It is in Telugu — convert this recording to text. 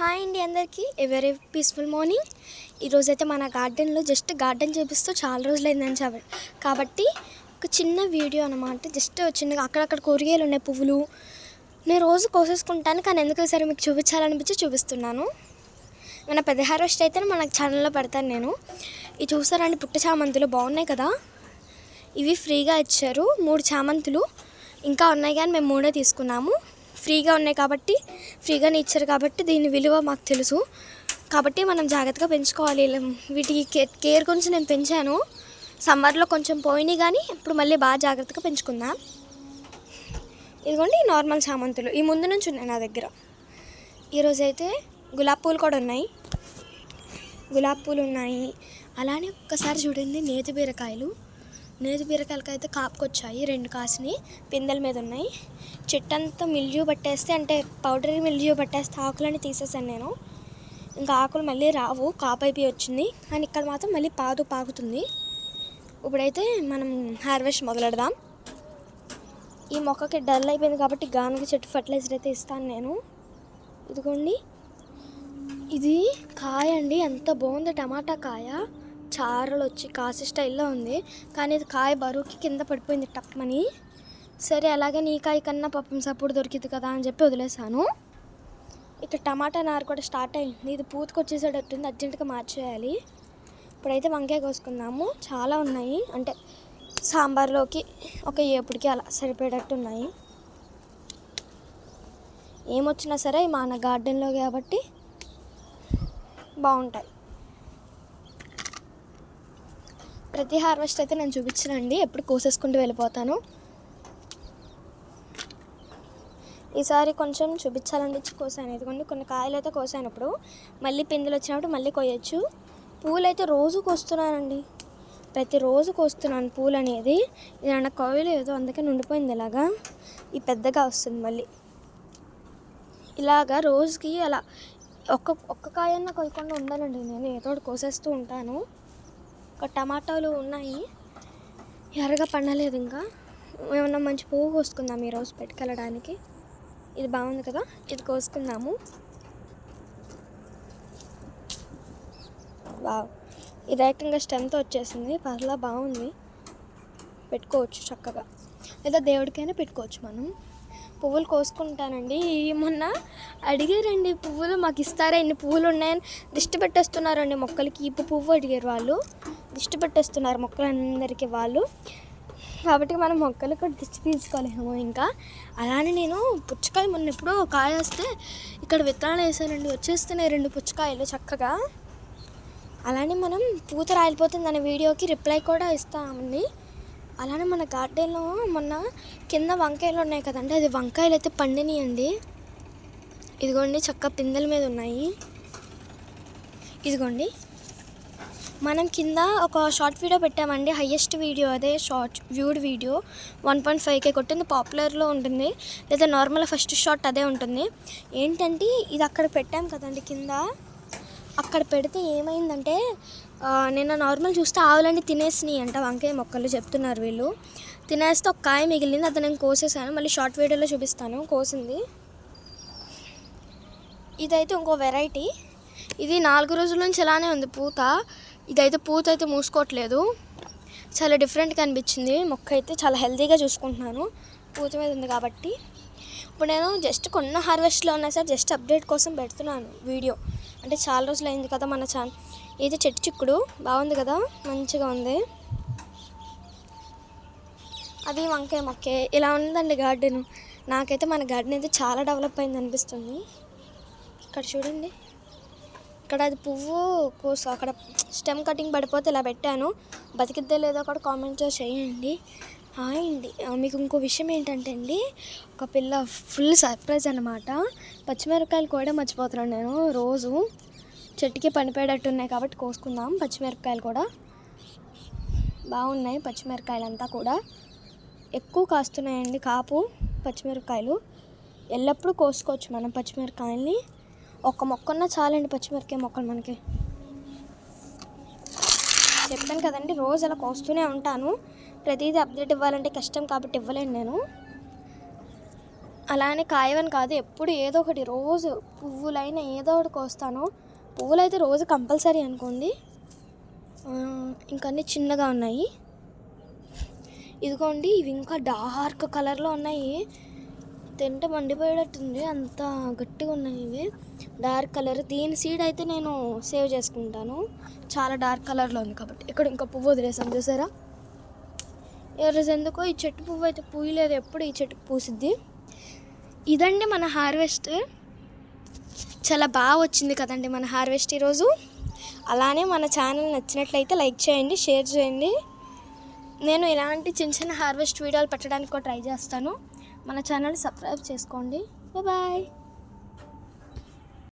హాయ్ అండి అందరికీ. ఏ వెరీ పీస్ఫుల్ మార్నింగ్ ఈరోజైతే మన గార్డెన్లో జస్ట్ గార్డెన్ చేపిస్తూ చాలా రోజులైందని చెప్పండి కాబట్టి ఒక చిన్న వీడియో అనమాట జస్ట్ చిన్నగా అక్కడక్కడ కూరగాయలు ఉన్నాయి పువ్వులు. నేను రోజు కోసేసుకుంటాను కానీ ఎందుకు సరే మీకు చూపించాలనిపించి చూపిస్తున్నాను. మన పెద్ద హార్వెస్ట్ అయితే మన ఛానల్లో పెడతాను నేను. ఇది చూసారండి పుట్ట చామంతులు బాగున్నాయి కదా. ఇవి ఫ్రీగా ఇచ్చారు మూడు చామంతులు. ఇంకా ఉన్నాయి కానీ మేము మూడే తీసుకున్నాము. ఫ్రీగా ఉన్నాయి కాబట్టి ఫ్రీగానే ఇచ్చారు కాబట్టి దీని విలువ మాకు తెలుసు. కాబట్టి మనం జాగ్రత్తగా పెంచుకోవాలి. వీటికి కేర్ కేర్ గురించి నేను పెంచాను. సమ్మర్లో కొంచెం పోయినాయి కానీ ఇప్పుడు మళ్ళీ బాగా జాగ్రత్తగా పెంచుకుందాం. ఇదిగోండి నార్మల్ చామంతులు ఈ ముందు నుంచి ఉన్నాయి నా దగ్గర. ఈరోజు అయితే గులాబీ పూలు కూడా ఉన్నాయి. గులాబీ పూలు ఉన్నాయి. అలానే ఒక్కసారి చూడండి నేతి బీరకాయలు. నేతి బీరకాయలకి అయితే కాపుకొచ్చాయి రెండు కాసిని పిందెల మీద ఉన్నాయి. చెట్టు అంతా మిల్జూ పట్టేస్తే అంటే పౌడర్ మిల్జూ పట్టేస్తే ఆకులని తీసేసాను నేను. ఇంకా ఆకులు మళ్ళీ రావు కాపు అయిపోయి వచ్చింది. కానీ ఇక్కడ మాత్రం మళ్ళీ పాదు పాకుతుంది ఇప్పుడైతే మనం హార్వెస్ట్ మొదలెడదాం. ఈ మొక్కకి డల్ అయిపోయింది కాబట్టి గానుగ చెట్టు ఫర్టిలైజర్ అయితే ఇస్తాను నేను. ఇదిగోండి. ఇది కాయ అండి ఎంత బాగుంది టమాటా కాయ. చారలు వచ్చి కాసి స్టైల్లో ఉంది. కానీ ఇది కాయ బరువుకి కింద పడిపోయింది టప్మని సరే అలాగే నీ కాయ కన్నా పప్పం సప్పుడు దొరికింది కదా అని చెప్పి వదిలేసాను ఇక టమాటా నారు కూడా స్టార్ట్ అయింది. ఇది పూతకు వచ్చేసేటట్టుంది అర్జెంటుగా మార్చేయాలి. ఇప్పుడైతే వంకాయ కోసుకుందాము. చాలా ఉన్నాయి. అంటే సాంబార్లోకి ఒక ఏపుడికి అలా సరిపోయేటట్టు ఉన్నాయి ఏమొచ్చినా సరే మా గార్డెన్లో కాబట్టి బాగుంటాయి. ప్రతి హార్వెస్ట్ అయితే నేను చూపించనండి. ఎప్పుడు కోసేసుకుంటూ వెళ్ళిపోతాను. ఈసారి కొంచెం చూపించాలని కోసాను. ఇదిగోండి కొన్ని కాయలు అయితే కోసాను ఇప్పుడు. మళ్ళీ పిందులు వచ్చినప్పుడు మళ్ళీ కోయచ్చు పూలు అయితే రోజు కోస్తున్నానండి. ప్రతిరోజు కోస్తున్నాను పూలు అనేది. ఇది నా ఏదో అందుకే ఉండిపోయింది ఇలాగా. ఈ పెద్దగా వస్తుంది మళ్ళీ. ఇలాగా రోజుకి అలా ఒక్క ఒక్క కాయన్న కొయ్యకుండా ఉండాలండి. నేను ఏదో ఒకటి కోసేస్తూ ఉంటాను. ఒక టమాటాలు ఉన్నాయి. ఎర్రగా పండలేదు ఇంకా. ఏమన్నా మంచి పువ్వు కోసుకుందాం ఈరోజు పెట్టుకెళ్ళడానికి. ఇది బాగుంది కదా ఇది కోసుకుందాము. వావ్. ఇది ఏకంగా స్టెమ్తో వచ్చేసింది. పర్లా బాగుంది. పెట్టుకోవచ్చు చక్కగా. లేదా దేవుడికైనా పెట్టుకోవచ్చు మనం. పువ్వులు కోసుకుంటానండి. మొన్న అడిగారండి పువ్వులు మాకు ఇస్తారా ఎన్ని పువ్వులు ఉన్నాయని. దిష్టి పెట్టేస్తున్నారండి మొక్కలకి. ఇప్పు పువ్వు అడిగారు వాళ్ళు. దిష్టి పెట్టేస్తున్నారు మొక్కలందరికీ వాళ్ళు. కాబట్టి మనం మొక్కలు కూడా దిష్టి తీసుకోలేము ఇంకా. అలానే నేను పుచ్చకాయ మొన్న ఎప్పుడో కాయ వస్తే ఇక్కడ విత్తనాలు వేసానండి. వచ్చేస్తున్నాయి రెండు పుచ్చకాయలు చక్కగా. అలానే మనం పూత రాలిపోతుంది అనే వీడియోకి రిప్లై కూడా ఇస్తామండి. అలానే మన గార్డెన్లో మొన్న కింద వంకాయలు ఉన్నాయి కదండి అది వంకాయలు అయితే పండినాయండి. ఇదిగోండి చక్క పిందెల మీద ఉన్నాయి. ఇదిగోండి మనం కింద ఒక షార్ట్ వీడియో పెట్టామండి హయ్యెస్ట్ వీడియో అదే short viewed video one point ఫైవ్కే కొట్టింది పాపులర్లో ఉంటుంది లేదా నార్మల్ ఫస్ట్ షార్ట్ అదే ఉంటుంది. ఏంటంటే ఇది అక్కడ పెట్టాం కదండి కింద అక్కడ పెడితే ఏమైందంటే నిన్న నార్మల్ చూస్తే ఆవులన్నీ తినేసినాయి అంట వంకాయ మొక్కలు చెప్తున్నారు వీళ్ళు. తినేస్తే ఒక కాయ మిగిలింది అది నేను కోసేసాను. మళ్ళీ షార్ట్ వీడియోలో చూపిస్తాను. కోసింది. ఇదైతే ఇంకో వెరైటీ. ఇది నాలుగు రోజుల నుంచి ఇలానే ఉంది పూత. ఇదైతే పూత అయితే మూసుకోవట్లేదు. చాలా డిఫరెంట్గా అనిపించింది మొక్క అయితే చాలా హెల్తీగా చూసుకుంటున్నాను. పూత మీద ఉంది కాబట్టి. ఇప్పుడు నేను జస్ట్ కొన్న హార్వెస్ట్లో ఉన్నా సార్ జస్ట్ అప్డేట్ కోసం పెడుతున్నాను వీడియో. అంటే చాలా రోజులు అయింది కదా మన ఛానల్ ఇది చెట్టు చిక్కుడు. బాగుంది కదా? మంచిగా ఉంది. అది వంకాయ మొక్కే. ఇలా ఉందండి గార్డెన్. నాకైతే మన గార్డెన్ అయితే చాలా డెవలప్ అయింది అనిపిస్తుంది. ఇక్కడ చూడండి. ఇక్కడ అది పువ్వు కోసు అక్కడ స్టెమ్ కటింగ్ పడిపోతే ఇలా పెట్టాను. బతికిద్దే లేదో అక్కడ కామెంట్ చేయండి. హాయ్ అండి. మీకు ఇంకో విషయం ఏంటంటే అండి ఒక పిల్ల ఫుల్ సర్ప్రైజ్ అనమాట పచ్చిమిరపకాయలు కూడా మర్చిపోతున్నాను నేను రోజు. చెట్టుకి పనిపోయేటట్టు ఉన్నాయి కాబట్టి కోసుకుందాం. పచ్చిమిరపకాయలు కూడా బాగున్నాయి. పచ్చిమిరపకాయలు అంతా కూడా ఎక్కువ కాస్తున్నాయండి కాపు పచ్చిమిరపకాయలు. ఎల్లప్పుడూ కోసుకోవచ్చు మనం పచ్చిమిరపకాయల్ని. ఒక మొక్కన్నా చాలండి పచ్చిమిరపకాయ మొక్కలు మనకి. చెప్పాను కదండి రోజు అలా కోస్తూనే ఉంటాను. ప్రతిదీ అప్డేట్ ఇవ్వాలంటే కష్టం కాబట్టి ఇవ్వలేను నేను. అలానే కాయవని కాదు ఎప్పుడు ఏదో ఒకటి రోజు పువ్వులైన ఏదో ఒకటి కోస్తాను. పువ్వులు అయితే రోజు కంపల్సరీ అనుకోండి. ఇంకన్నీ చిన్నగా ఉన్నాయి. ఇదిగోండి ఇవి ఇంకా డార్క్ కలర్లో ఉన్నాయి. తింటే మండిపోయేటట్టుంది అంత గట్టిగా ఉన్నాయి ఇవి. డార్క్ కలర్ దీని సీడ్ అయితే నేను సేవ్ చేసుకుంటాను. చాలా డార్క్ కలర్లో ఉంది కాబట్టి. ఇక్కడ ఇంకా పువ్వు వదిలేసాను చూసారా? ఈరోజు ఎందుకో ఈ చెట్టు పువ్వు అయితే పూయలేదు ఎప్పుడు ఈ చెట్టు పూసిద్ది. ఇదండి మన హార్వెస్ట్. చాలా బాగా వచ్చింది కదండి మన హార్వెస్ట్ ఈరోజు. అలానే మన ఛానల్ నచ్చినట్లయితే లైక్ చేయండి షేర్ చేయండి. నేను ఇలాంటి చిన్న చిన్న హార్వెస్ట్ వీడియోలు పెట్టడానికి కూడా ట్రై చేస్తాను. మన ఛానల్ సబ్స్క్రైబ్ చేసుకోండి. బాయ్.